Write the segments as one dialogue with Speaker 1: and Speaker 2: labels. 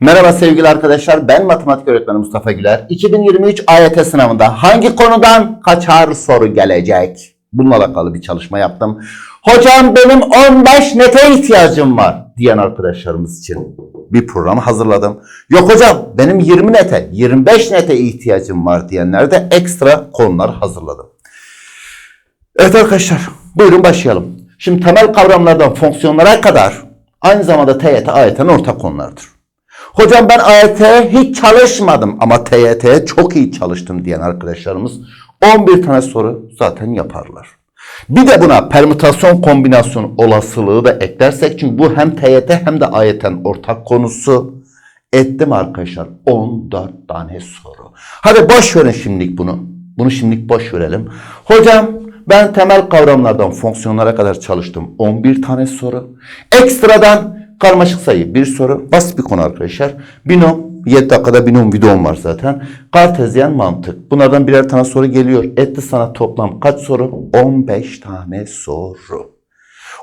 Speaker 1: Merhaba sevgili arkadaşlar. Ben matematik öğretmeni Mustafa Güler. 2023 AYT sınavında hangi konudan kaçar soru gelecek? Bununla alakalı bir çalışma yaptım. Hocam benim 15 nete ihtiyacım var diyen arkadaşlarımız için bir program hazırladım. Yok hocam benim 20 nete, 25 nete ihtiyacım var diyenlere de ekstra konular hazırladım. Evet arkadaşlar buyurun başlayalım. Şimdi temel kavramlardan fonksiyonlara kadar aynı zamanda TYT, AYT'nin ortak konulardır. Hocam ben AYT'ye hiç çalışmadım ama TYT'ye çok iyi çalıştım diyen arkadaşlarımız 11 tane soru zaten yaparlar. Bir de buna permütasyon kombinasyon olasılığı da eklersek çünkü bu hem TYT hem de AYT'nin ortak konusu. Ettim arkadaşlar 14 tane soru. Hadi boş verin şimdilik bunu. Bunu şimdilik boş verelim. Hocam ben temel kavramlardan fonksiyonlara kadar çalıştım. 11 tane soru. Ekstradan karmaşık sayı bir soru. Basit bir konu arkadaşlar. Binom 7 dakikada binom videom var zaten. Kartezyen mantık. Bunlardan birer tane soru geliyor. Etti sana toplam kaç soru? 15 tane soru.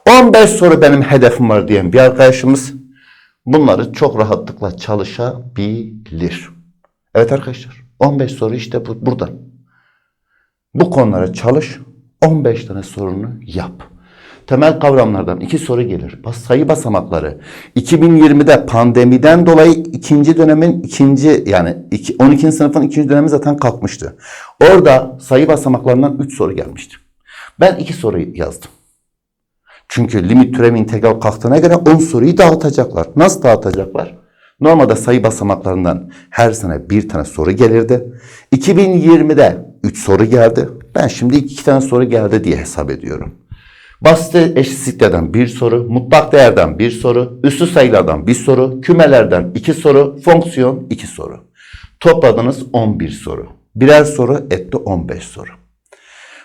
Speaker 1: 15 soru benim hedefim var diyen bir arkadaşımız bunları çok rahatlıkla çalışabilir. Evet arkadaşlar 15 soru işte bu, buradan. Bu konulara çalış 15 tane sorunu yap. Temel kavramlardan iki soru gelir. Sayı basamakları. 2020'de pandemiden dolayı ikinci dönemin ikinci yani iki, 12. sınıfın ikinci dönemi zaten kalkmıştı. Orada sayı basamaklarından 3 soru gelmişti. Ben iki soru yazdım. Çünkü limit türevi integral kalktığına göre 10 soruyu dağıtacaklar. Nasıl dağıtacaklar? Normalde sayı basamaklarından her sene bir tane soru gelirdi. 2020'de 3 soru geldi. Ben şimdi 2 tane soru geldi diye hesap ediyorum. Basit eşitsizliklerden bir soru, mutlak değerden bir soru, üstü sayılardan bir soru, kümelerden iki soru, fonksiyon iki soru. Topladınız 11 soru. Birer soru etti 15 soru.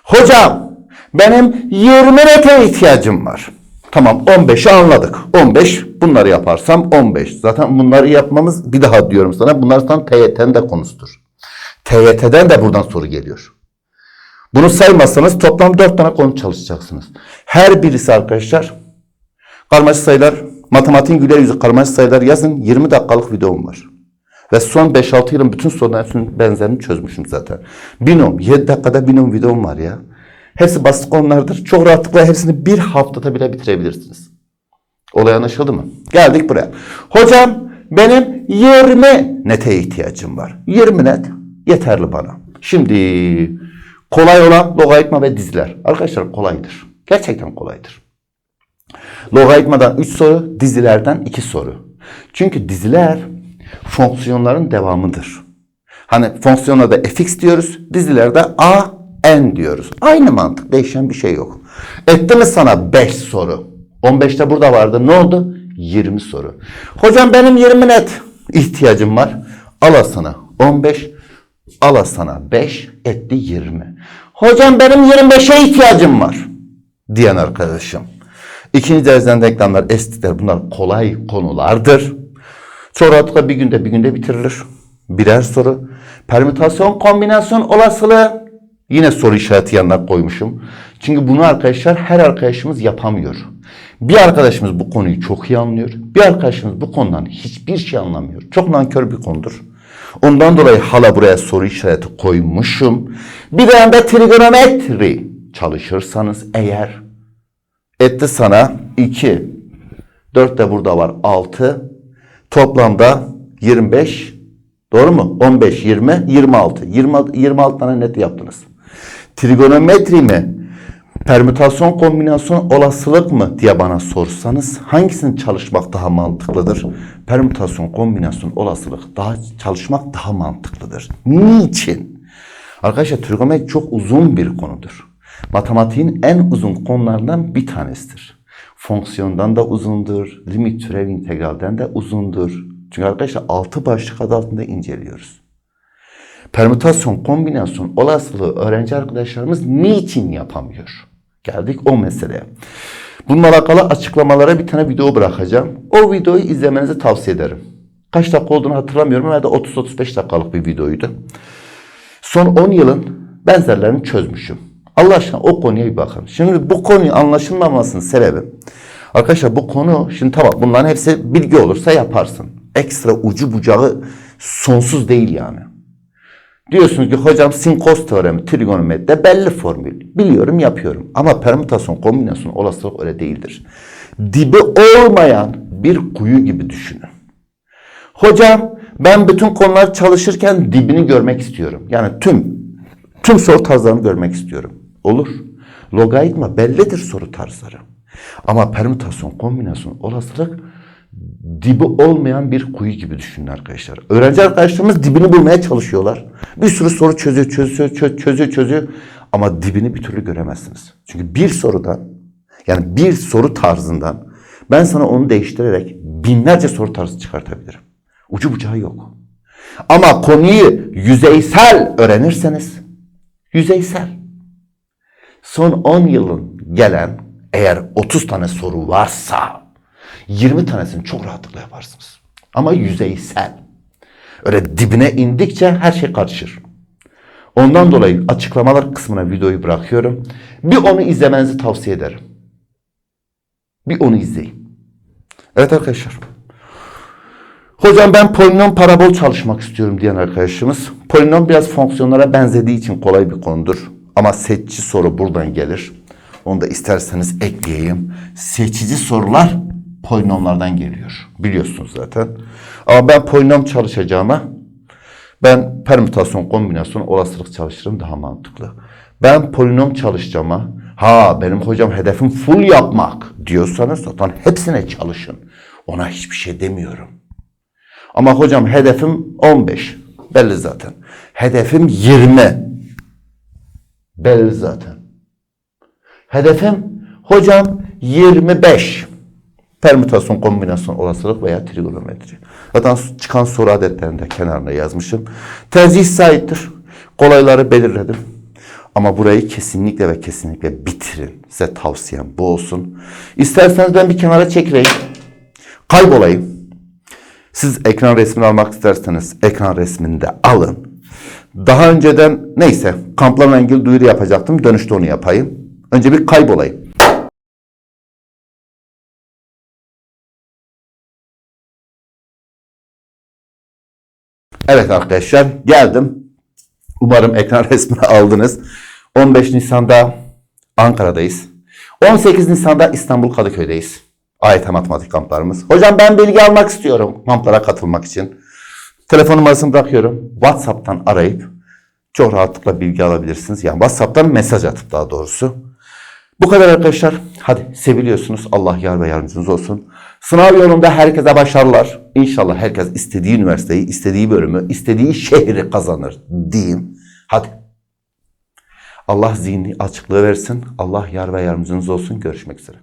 Speaker 1: Hocam benim 20 nete ihtiyacım var. Tamam 15'i anladık. 15 bunları yaparsam 15. Zaten bunları yapmamız bir daha diyorum sana bunlar sana TYT'nin de konusudur. TYT'den de buradan soru geliyor. Bunu saymazsanız toplam 4 tane konu çalışacaksınız. Her birisi arkadaşlar karmaşık sayılar, matematiğin güler yüzü karmaşık sayılar yazın 20 dakikalık videom var. Ve son 5-6 yılın bütün soruların benzerini çözmüşüm zaten. Binom, 7 dakikada binom videom var ya. Hepsi basit konulardır. Çok rahatlıkla hepsini bir haftada bile bitirebilirsiniz. Olay anlaşıldı mı? Geldik buraya. Hocam benim 20 nete ihtiyacım var. 20 net yeterli bana. Şimdi kolay olan logaritma ve diziler. Arkadaşlar kolaydır. Gerçekten kolaydır. Logaritmadan 3 soru, dizilerden 2 soru. Çünkü diziler fonksiyonların devamıdır. Hani fonksiyonlarda fx diyoruz, dizilerde a, n diyoruz. Aynı mantık, değişen bir şey yok. Etti mi sana 5 soru? 15'te burada vardı. Ne oldu? 20 soru. Hocam benim 20 net ihtiyacım var. Al sana 15, al sana 5, etti 20. Hocam benim 25'e ihtiyacım var diyen arkadaşım. İkinci dereceden denklemler, esitler bunlar kolay konulardır. Çok rahatlıkla bir günde bir günde bitirilir. Birer soru. Permütasyon kombinasyon olasılığı yine soru işareti yanına koymuşum. Çünkü bunu arkadaşlar her arkadaşımız yapamıyor. Bir arkadaşımız bu konuyu çok iyi anlıyor. Bir arkadaşımız bu konudan hiçbir şey anlamıyor. Çok nankör bir konudur. Ondan dolayı hala buraya soru işareti koymuşum. Bir de yanda trigonometri çalışırsanız eğer etti sana 2. 4 de burada var 6. Toplamda 25. Doğru mu? 15, 20, 26. 20, 26 tane net yaptınız. Trigonometri mi? Permütasyon kombinasyon olasılık mı diye bana sorsanız hangisini çalışmak daha mantıklıdır? Permütasyon kombinasyon olasılık daha çalışmak daha mantıklıdır. Niçin? Arkadaşlar trigonometri çok uzun bir konudur. Matematiğin en uzun konularından bir tanesidir. Fonksiyondan da uzundur, limit türev integralden de uzundur. Çünkü arkadaşlar altı başlık adı altında inceliyoruz. Permütasyon, kombinasyon, olasılığı öğrenci arkadaşlarımız niçin yapamıyor? Geldik o meseleye. Bununla alakalı açıklamalara bir tane video bırakacağım. O videoyu izlemenizi tavsiye ederim. Kaç dakika olduğunu hatırlamıyorum ama 30-35 dakikalık bir videoydu. Son 10 yılın benzerlerini çözmüşüm. Allah aşkına o konuya bir bakın. Şimdi bu konuyu anlaşılmamasının sebebi arkadaşlar bu konu şimdi tamam bunların hepsi bilgi olursa yaparsın. Ekstra ucu bucağı sonsuz değil yani. Diyorsunuz ki hocam sin cos teoremi trigonometride belli formül. Biliyorum yapıyorum. Ama permütasyon kombinasyon olasılık öyle değildir. Dibi olmayan bir kuyu gibi düşünün. Hocam ben bütün konular çalışırken dibini görmek istiyorum. Yani tüm tüm soru tarzlarını görmek istiyorum. Olur. Logaritma bellidir soru tarzları. Ama permütasyon, kombinasyon, olasılık dibi olmayan bir kuyu gibi düşünün arkadaşlar. Öğrenci arkadaşlarımız dibini bulmaya çalışıyorlar. Bir sürü soru çözüyor, çözüyor, çözüyor, çözüyor, çözüyor. Ama dibini bir türlü göremezsiniz. Çünkü bir sorudan, yani bir soru tarzından ben sana onu değiştirerek binlerce soru tarzı çıkartabilirim. Ucu bucağı yok. Ama konuyu yüzeysel öğrenirseniz, yüzeysel. Son 10 yılın gelen eğer 30 tane soru varsa 20 tanesini çok rahatlıkla yaparsınız. Ama yüzeysel. Öyle dibine indikçe her şey karışır. Ondan dolayı açıklamalar kısmına videoyu bırakıyorum. Bir onu izlemenizi tavsiye ederim. Bir onu izleyin. Evet arkadaşlar. Hocam ben polinom parabol çalışmak istiyorum diyen arkadaşımız. Polinom biraz fonksiyonlara benzediği için kolay bir konudur. Ama seçici soru buradan gelir. Onu da isterseniz ekleyeyim. Seçici sorular polinomlardan geliyor. Biliyorsunuz zaten. Ama ben polinom çalışacağıma ben permütasyon, kombinasyon, olasılık çalışırım daha mantıklı. Ben polinom çalışacağıma ha benim hocam hedefim full yapmak diyorsanız zaten hepsine çalışın. Ona hiçbir şey demiyorum. Ama hocam hedefim 15. Belli zaten. Hedefim 20. Belli zaten. Hedefim hocam 25. Permütasyon, kombinasyon, olasılık veya trigonometri. Zaten çıkan soru adetlerinde kenarına yazmışım. Tercih sahiptir. Kolayları belirledim. Ama burayı kesinlikle ve kesinlikle bitirin. Size tavsiyem bu olsun. İsterseniz ben bir kenara çekileyim. Kaybolayım. Siz ekran resmini almak isterseniz ekran resmini de alın. Daha önceden neyse kamplarla ilgili duyuru yapacaktım. Dönüşte onu yapayım. Önce bir kaybolayım. Evet arkadaşlar geldim. Umarım ekran resmini aldınız. 15 Nisan'da Ankara'dayız. 18 Nisan'da İstanbul Kadıköy'deyiz. AYT matematik kamplarımız. Hocam ben bilgi almak istiyorum kamplara katılmak için. Telefon numarasını bırakıyorum. WhatsApp'tan arayıp çok rahatlıkla bilgi alabilirsiniz. Yani WhatsApp'tan mesaj atıp daha doğrusu. Bu kadar arkadaşlar. Hadi seviliyorsunuz. Allah yar ve yardımcınız olsun. Sınav yolunda herkese başarılar. İnşallah herkes istediği üniversiteyi, istediği bölümü, istediği şehri kazanır diyeyim. Hadi. Allah zihni açıklığı versin. Allah yar ve yardımcınız olsun. Görüşmek üzere.